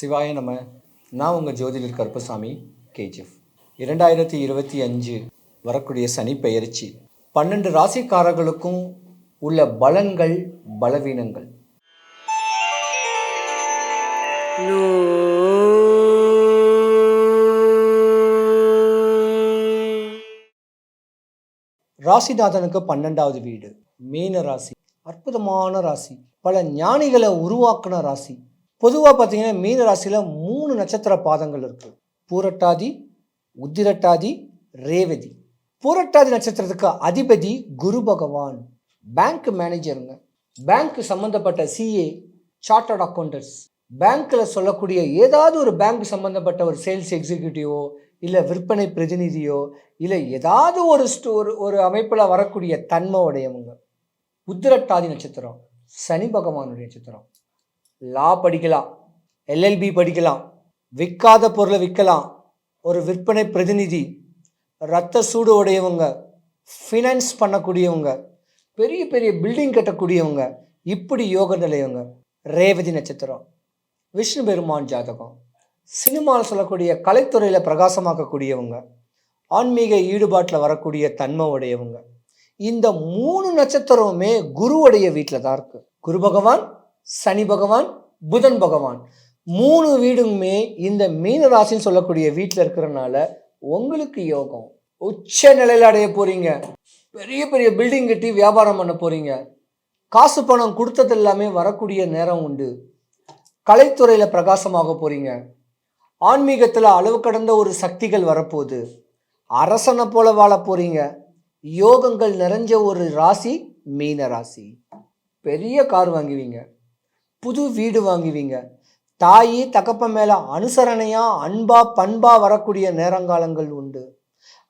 சிவாய நம்ம நான் உங்கள் ஜோதிடர் கருப்பசாமி கேஜிஎஃப். இரண்டாயிரத்தி இருபத்தி அஞ்சு வரக்கூடிய சனி பெயர்ச்சி. பன்னெண்டு ராசிக்காரர்களுக்கும் உள்ள பலன்கள் பலவீனங்கள். ராசிநாதனுக்கு பன்னெண்டாவது வீடு. மீன ராசி. அற்புதமான ராசி. பல ஞானிகளை உருவாக்குன ராசி. பொதுவாக பார்த்தீங்கன்னா மீன ராசியில் மூணு நட்சத்திர பாதங்கள் இருக்கு. பூரட்டாதி உத்திரட்டாதி ரேவதி. பூரட்டாதி நட்சத்திரத்துக்கு அதிபதி குரு பகவான். பேங்க் மேனேஜருங்க பேங்க் சம்மந்தப்பட்ட சிஏ சார்ட்டர்ட் அக்கௌண்டன்ஸ் பேங்க்கில் சொல்லக்கூடிய ஏதாவது ஒரு பேங்க் சம்மந்தப்பட்ட ஒரு சேல்ஸ் எக்ஸிக்யூட்டிவோ இல்லை விற்பனை பிரதிநிதியோ இல்லை ஏதாவது ஒரு ஸ்டோ ஒரு ஒரு அமைப்பில் வரக்கூடிய தன்மை உடையவங்க உத்திரட்டாதி நட்சத்திரம் சனி பகவானுடைய நட்சத்திரம். லா படிக்கலாம் எல்எல்பி படிக்கலாம் விற்காத பொருளை விற்கலாம். ஒரு விற்பனை பிரதிநிதி ரத்த சூடு உடையவங்க ஃபினான்ஸ் பண்ணக்கூடியவங்க பெரிய பெரிய பில்டிங் கட்டக்கூடியவங்க இப்படி யோக நிலையவங்க. ரேவதி நட்சத்திரம் விஷ்ணு பெருமான் ஜாதகம். சினிமாவில் சொல்லக்கூடிய கலைத்துறையில் பிரகாசமாக்கக்கூடியவங்க ஆன்மீக ஈடுபாட்டில் வரக்கூடிய தன்மை உடையவங்க இந்த மூணு நட்சத்திரமுமே குருவுடைய வீட்டில் தான் இருக்குது குரு பகவான் சனி பகவான் புதன் பகவான். மூணு வீடுமே இந்த மீன ராசின்னு சொல்லக்கூடிய வீட்டில் இருக்கிறனால உங்களுக்கு யோகம். உச்ச நிலையில் அடைய போகிறீங்க பெரிய பெரிய பில்டிங் கட்டி வியாபாரம் பண்ண போகிறீங்க காசு பணம் கொடுத்தது எல்லாமே வரக்கூடிய நேரம் உண்டு. கலைத்துறையில் பிரகாசமாக போகிறீங்க ஆன்மீகத்தில் அளவு கடந்த ஒரு சக்திகள் வரப்போகுது. அரசனை போல வாழ போகிறீங்க யோகங்கள் நிறைஞ்ச ஒரு ராசி மீன ராசி. பெரிய கார் வாங்குவீங்க. புது வீடு வாங்குவீங்க. தாயி தகப்ப மேலே அனுசரணையாக அன்பா பண்பா வரக்கூடிய நேரங்காலங்கள் உண்டு.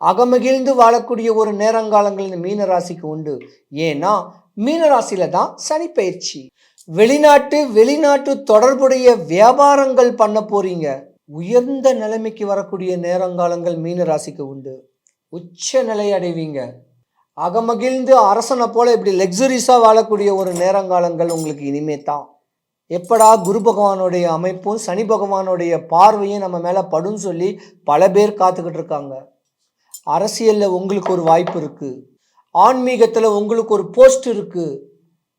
அகமகிழ்ந்து வாழக்கூடிய ஒரு நேரங்காலங்கள் இந்த மீன ராசிக்கு உண்டு. ஏன்னா மீன ராசியில தான் சனி பயிற்சி. வெளிநாட்டு வெளிநாட்டு தொடர்புடைய வியாபாரங்கள் பண்ண போறீங்க. உயர்ந்த நிலைமைக்கு வரக்கூடிய நேரங்காலங்கள் மீன ராசிக்கு உண்டு. உச்ச நிலை அடைவீங்க. அகமகிழ்ந்து அரசனை போல இப்படி லக்ஸுரிஸாக வாழக்கூடிய ஒரு நேரங்காலங்கள் உங்களுக்கு இனிமே தான். எப்படா குரு பகவானுடைய அமைப்பும் சனி பகவானுடைய பார்வையும் நம்ம மேலே படும் சொல்லி பல பேர் காத்துக்கிட்டு இருக்காங்க. அரசியலில் உங்களுக்கு ஒரு வாய்ப்பு இருக்குது ஆன்மீகத்தில் உங்களுக்கு ஒரு போஸ்ட் இருக்குது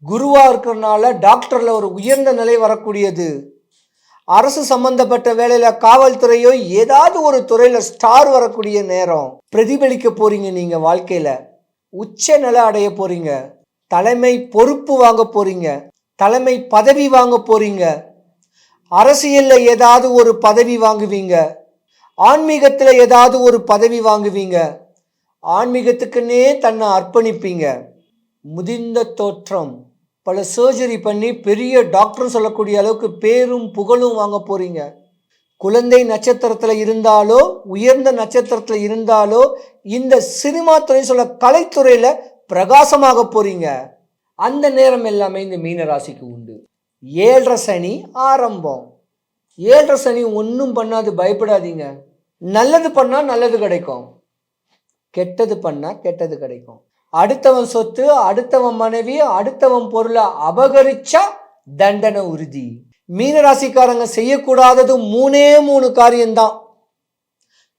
குருவாக இருக்கிறனால டாக்டரில் ஒரு உயர்ந்த நிலை வரக்கூடியது. அரசு சம்பந்தப்பட்ட வேலையில் காவல்துறையோ ஏதாவது ஒரு துறையில் ஸ்டார் வரக்கூடிய நேரம் பிரதிபலிக்க போறீங்க நீங்கள் வாழ்க்கையில். உச்ச நிலை அடைய போறீங்க. தலைமை பொறுப்பு வாங்க போறீங்க. தலைமை பதவி வாங்க போறீங்க. அரசியலில் ஏதாவது ஒரு பதவி வாங்குவீங்க. ஆன்மீகத்தில் ஏதாவது ஒரு பதவி வாங்குவீங்க. ஆன்மீகத்துக்குன்னே தன்னை அர்ப்பணிப்பீங்க. முதிர்ந்த தோற்றம். பல சர்ஜரி பண்ணி பெரிய டாக்டர்னு சொல்லக்கூடிய அளவுக்கு பேரும் புகழும் வாங்க போகிறீங்க குழந்தை நட்சத்திரத்தில் இருந்தாலோ உயர்ந்த நட்சத்திரத்தில் இருந்தாலோ இந்த சினிமா துறை சொல்ல கலைத்துறையில் பிரகாசமாக போகிறீங்க அந்த நேரம் எல்லாமே இந்த மீனராசிக்கு உண்டு. ஏழரை சனி ஆரம்பம். ஏழரை சனி ஒன்றும் பண்ணாது பயப்படாதீங்க. நல்லது பண்ணால் நல்லது கிடைக்கும். கெட்டது பண்ணால் கெட்டது கிடைக்கும். அடுத்தவன் சொத்து அடுத்தவன் மனைவி அடுத்தவன் பொருளை அபகரிச்சா தண்டனை உறுதி. மீனராசிக்காரங்க செய்யக்கூடாதது மூணே மூணு காரியம்தான்.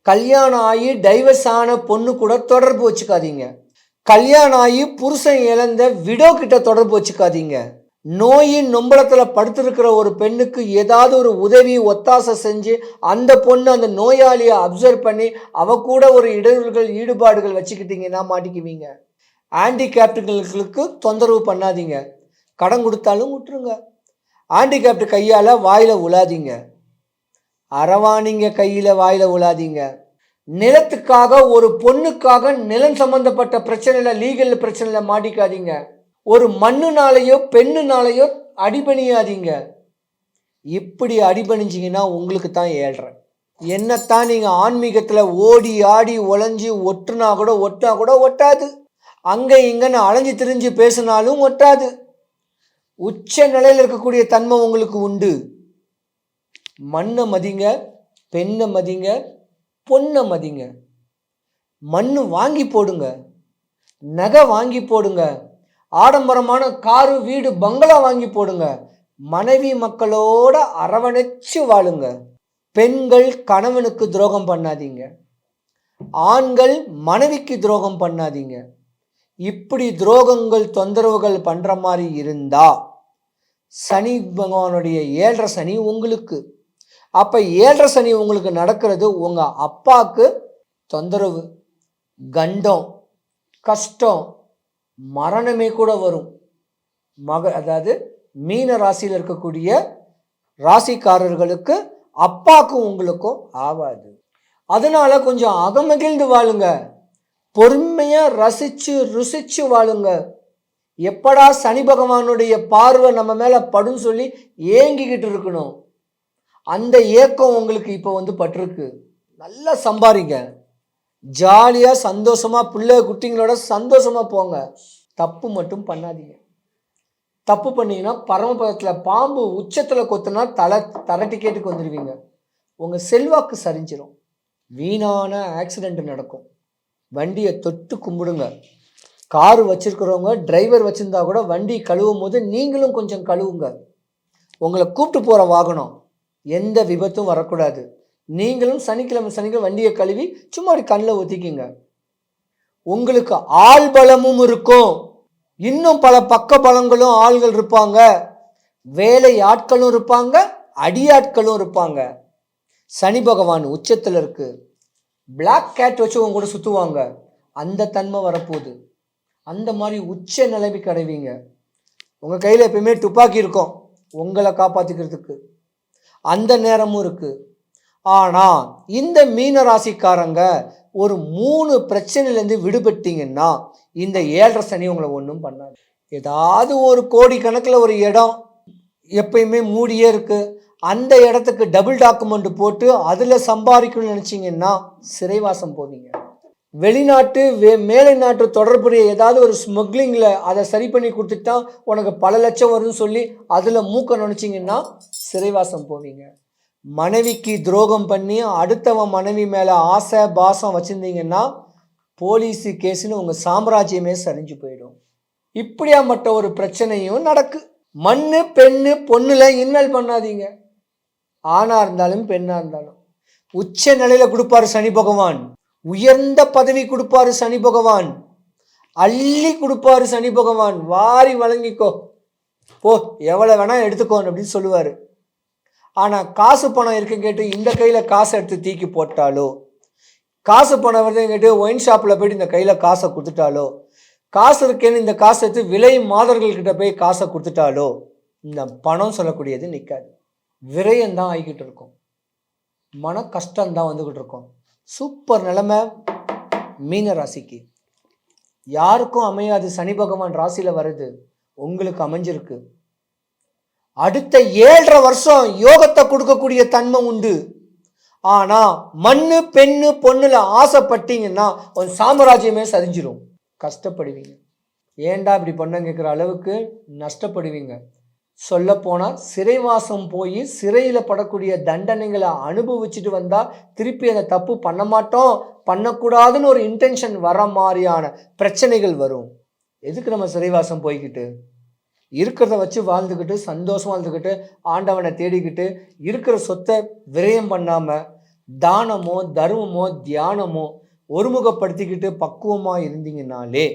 கல்யாணம் ஆகி டைவர்ஸ் ஆன பொண்ணு கூட தொடர்பு வச்சுக்காதீங்க. கல்யாணம் ஆகி புருஷன் இழந்த விடோ கிட்ட தொடர்பு வச்சுக்காதீங்க. நோயின் நொம்பலத்தில் படுத்திருக்கிற ஒரு பெண்ணுக்கு ஏதாவது ஒரு உதவி ஒத்தாசை செஞ்சு அந்த பொண்ணு அந்த நோயாளியை அப்சர்வ் பண்ணி அவ கூட ஒரு இடர்கள் ஈடுபாடுகள் வச்சுக்கிட்டீங்கன்னா மாட்டிக்குவீங்க. ஆண்டிகேப்டுகளுக்கு தொந்தரவு பண்ணாதீங்க. கடன் கொடுத்தாலும் விட்டுருங்க. ஆண்டிகேப்டு கையால் வாயில் உழாதீங்க. அரவாணிங்க கையில் வாயில் உழாதீங்க. நிலத்துக்காக ஒரு பொண்ணுக்காக நிலம் சம்பந்தப்பட்ட பிரச்சனையில் லீகல் பிரச்சனையில் மாட்டிக்காதீங்க. ஒரு மண்ணுனாலேயோ பெண்ணுனாலேயோ அடிபணியாதீங்க. இப்படி அடிபணிஞ்சிங்கன்னா உங்களுக்கு தான் ஏழ்றேன் என்னத்தான் நீங்கள் ஆன்மீகத்தில் ஓடி ஆடி ஒழஞ்சி ஒட்டுனா கூட ஒட்டினா கூட ஒட்டாது. அங்கே இங்கன்னு அலைஞ்சு திரிஞ்சு பேசினாலும் ஒட்டாது. உச்ச நிலையில் இருக்கக்கூடிய தன்மை உங்களுக்கு உண்டு. மண்ணை மதிங்க பெண்ணை மதிங்க பொண்ணை மதிங்க. மண் வாங்கி போடுங்க. நகை வாங்கி போடுங்க. ஆடம்பரமான காரு வீடு பங்களா வாங்கி போடுங்க. மனைவி மக்களோட அரவணைச்சு வாழுங்க. பெண்கள் கணவனுக்கு துரோகம் பண்ணாதீங்க. ஆண்கள் மனைவிக்கு துரோகம் பண்ணாதீங்க. இப்படி துரோகங்கள் தொந்தரவுகள் பண்ற மாதிரி இருந்தா சனி பகவானுடைய ஏழரை சனி உங்களுக்கு. அப்ப ஏழரை சனி உங்களுக்கு நடக்கிறது உங்க அப்பாவுக்கு தொந்தரவு கண்டம் கஷ்டம் மரணமே கூட வரும். மக அதாவது மீன ராசியில் இருக்கக்கூடிய ராசிக்காரர்களுக்கு அப்பாக்கும் உங்களுக்கும் ஆகாது. அதனால கொஞ்சம் அகமகிழ்ந்து வாழுங்க. பொறுமையா ரசிச்சு ருசிச்சு வாழுங்க. எப்படா சனி பகவானுடைய பார்வை நம்ம மேல படுன்னு சொல்லி ஏங்கிக்கிட்டு இருக்கணும். அந்த ஏக்கம் உங்களுக்கு இப்போ வந்து பட்டிருக்கு. நல்லா சம்பாதிங்க ஜாலியா சந்தோஷமா பிள்ளை குட்டிங்களோட சந்தோஷமா போங்க. தப்பு மட்டும் பண்ணாதீங்க. தப்பு பண்ணீங்கன்னா பரமபதத்தில் பாம்பு உச்சத்தில் கொத்துனா தலை தர டிக்கெட்டுக்கு வந்துடுவீங்க உங்கள் செல்வாக்கு சரிஞ்சிடும் வீணான ஆக்சிடெண்ட் நடக்கும். வண்டியை தொட்டு கும்பிடுங்க. கார் வச்சுருக்கிறவங்க டிரைவர் வச்சுருந்தா கூட வண்டி கழுவும் போது நீங்களும் கொஞ்சம் கழுவுங்க. உங்களை கூப்பிட்டு போகிற வாகனம் எந்த விபத்தும் வரக்கூடாது. நீங்களும் சனிக்கிழமை சனிக்கிழமை வண்டியை கழுவி சும்மா ஒரு கண்ணில் ஒத்திக்கிங்க உங்களுக்கு ஆள் பலமும் இருக்கும். இன்னும் பல பக்க பலங்களும் ஆள்கள் இருப்பாங்க. வேலை ஆட்களும் இருப்பாங்க அடியாட்களும் இருப்பாங்க. சனி பகவான் உச்சத்தில் இருக்குது பிளாக் கேட் வச்சு உங்க கூட சுற்றுவாங்க அந்த தன்மை வரப்போகுது. அந்த மாதிரி உச்ச நிலைமைக்கு அடைவீங்க. உங்கள் கையில் எப்பயுமே துப்பாக்கி இருக்கும். உங்களை காப்பாற்றிக்கிறதுக்கு அந்த நேரமும் இருக்குது ஆனால் இந்த மீன ராசிக்காரங்க ஒரு மூணு பிரச்சனையிலேருந்து விடுபட்டிங்கன்னா இந்த ஏழரை சனி உங்களை ஒன்றும் பண்ணாது. ஏதாவது ஒரு கோடி கணக்கில் ஒரு இடம் எப்பயுமே மூடியே இருக்குது அந்த இடத்துக்கு டபுள் டாக்குமெண்ட் போட்டு அதில் சம்பாதிக்கணும்னு நினச்சிங்கன்னா சிறைவாசம் போவீங்க. வெளிநாட்டு வே மேலை நாட்டு தொடர்புடைய ஏதாவது ஒரு ஸ்மக்லிங்கில் அதை சரி பண்ணி கொடுத்துட்டா உனக்கு பல லட்சம் வரும்னு சொல்லி அதில் மூக்க நினச்சிங்கன்னா சிறைவாசம் போவீங்க. மனைவிக்கு துரோகம் பண்ணி அடுத்தவன் மனைவி மேலே ஆசை பாசம் வச்சுருந்தீங்கன்னா போலீஸு கேஸுன்னு உங்கள் சாம்ராஜ்யமே சரிஞ்சு போயிடும். இப்படியாப்பட்ட ஒரு பிரச்சனையும் நடக்கு. மண்ணு பெண்ணு பொண்ணுல இன்வெல்ட் பண்ணாதீங்க. ஆணாக இருந்தாலும் பெண்ணாக இருந்தாலும். உச்ச நிலையில் கொடுப்பாரு சனி பகவான். உயர்ந்த பதவி கொடுப்பாரு சனி பகவான். அள்ளி கொடுப்பாரு சனி பகவான். வாரி வழங்கிக்கோ. போ எவ்வளோ வேணால் எடுத்துக்கோன்னு அப்படின்னு சொல்லுவார். ஆனால் காசு பணம் இருக்குன்னு கேட்டு இந்த கையில் காசை எடுத்து தீக்கி போட்டாலோ? காசு பணம் வருதுன்னு கேட்டு ஒயின் ஷாப்பில் போயிட்டு இந்த கையில் காசை கொடுத்துட்டாலோ? காசு இருக்கேன்னு இந்த காசை எடுத்து விலை மாதர்கள்கிட்ட போய் காசை கொடுத்துட்டாலோ? இந்த பணம் சொல்லக்கூடியது நிற்காது விரயம்தான் ஆகிக்கிட்டு இருக்கும். மன கஷ்டம்தான் வந்துக்கிட்டு இருக்கும். சூப்பர் நிலைமை மீன ராசிக்கு. யாருக்கும் அமையாது. சனி பகவான் ராசியில் வருது உங்களுக்கு அமைஞ்சிருக்கு. அடுத்த ஏழரை வருஷம் யோகத்தை கொடுக்கக்கூடிய தன்மை உண்டு. ஆனால் மண்ணு பெண்ணு பொண்ணில் ஆசைப்பட்டீங்கன்னா ஒரு சாம்ராஜ்யமே சரிஞ்சிடும் கஷ்டப்படுவீங்க. ஏன்டா இப்படி பண்ண கேட்குற அளவுக்கு நஷ்டப்படுவீங்க? சொல்லப்போனால் சிறைவாசம் போய் சிறையில் படக்கூடிய தண்டனைகளை அனுபவிச்சுட்டு வந்தால் திருப்பி அந்த தப்பு பண்ண மாட்டோம் பண்ணக்கூடாதுன்னு ஒரு இன்டென்ஷன் வர மாதிரியான பிரச்சனைகள் வரும். எதுக்கு நம்ம சிறைவாசம் போய்கிட்டு இருக்கிறத வச்சு வாழ்ந்துக்கிட்டு சந்தோஷம் வாழ்ந்துக்கிட்டு ஆண்டவனை தேடிக்கிட்டு இருக்கிற சொத்தை விரயம் பண்ணாமல் தானமோ தர்மமோ தியானமோ ஒருமுகப்படுத்திக்கிட்டு பக்குவமாக இருந்தீங்கனாலே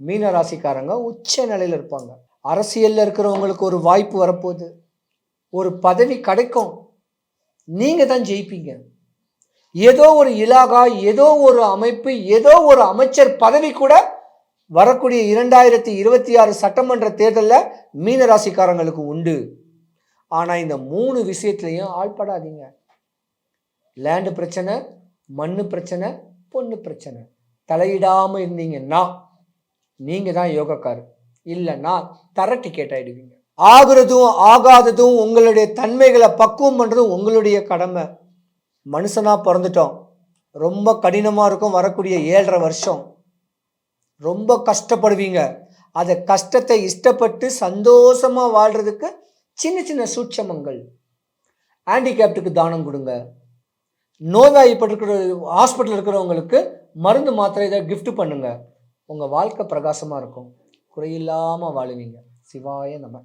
மீனராசிக்காரங்க உச்ச நிலையில் இருப்பாங்க. அரசியலில் இருக்கிறவங்களுக்கு ஒரு வாய்ப்பு வரப்போகுது. ஒரு பதவி கிடைக்கும். நீங்கள் தான் ஜெயிப்பீங்க. ஏதோ ஒரு இலாகா ஏதோ ஒரு அமைப்பு ஏதோ ஒரு அமைச்சர் பதவி கூட வரக்கூடிய இரண்டாயிரத்தி இருபத்தி ஆறு சட்டமன்ற தேர்தலில் மீனராசிக்காரங்களுக்கு உண்டு. ஆனால் இந்த மூணு விஷயத்துலையும் ஆள்படாதீங்க. லேண்டு பிரச்சனை மண்ணு பிரச்சனை பொண்ணு பிரச்சனை. தலையிடாமல் இருந்தீங்கன்னா நீங்கள் தான் யோகக்காரர். இல்லைன்னா தர டிக்கெட் ஆகிடுவீங்க ஆகுறதும் ஆகாததும் உங்களுடைய தன்மைகளை பக்குவம் பண்ணுறதும் உங்களுடைய கடமை. மனுஷனாக பிறந்துட்டோம். ரொம்ப கடினமாக இருக்கும் வரக்கூடிய ஏழரை வருஷம். ரொம்ப கஷ்டப்படுவீங்க. அதை கஷ்டத்தை இஷ்டப்பட்டு சந்தோஷமாக வாழ்கிறதுக்கு சின்ன சின்ன சூட்சமங்கள். ஹேண்டிகேப்டுக்கு தானம் கொடுங்க. நோய்வாய்ப்பட்டிருக்கிற ஹாஸ்பிட்டல் இருக்கிறவங்களுக்கு மருந்து மாத்திரை இதை கிஃப்ட் பண்ணுங்கள் உங்கள் வாழ்க்கை பிரகாசமாக இருக்கும். குறையில்லாமல் வாழுவீங்க. சிவாய நம்ம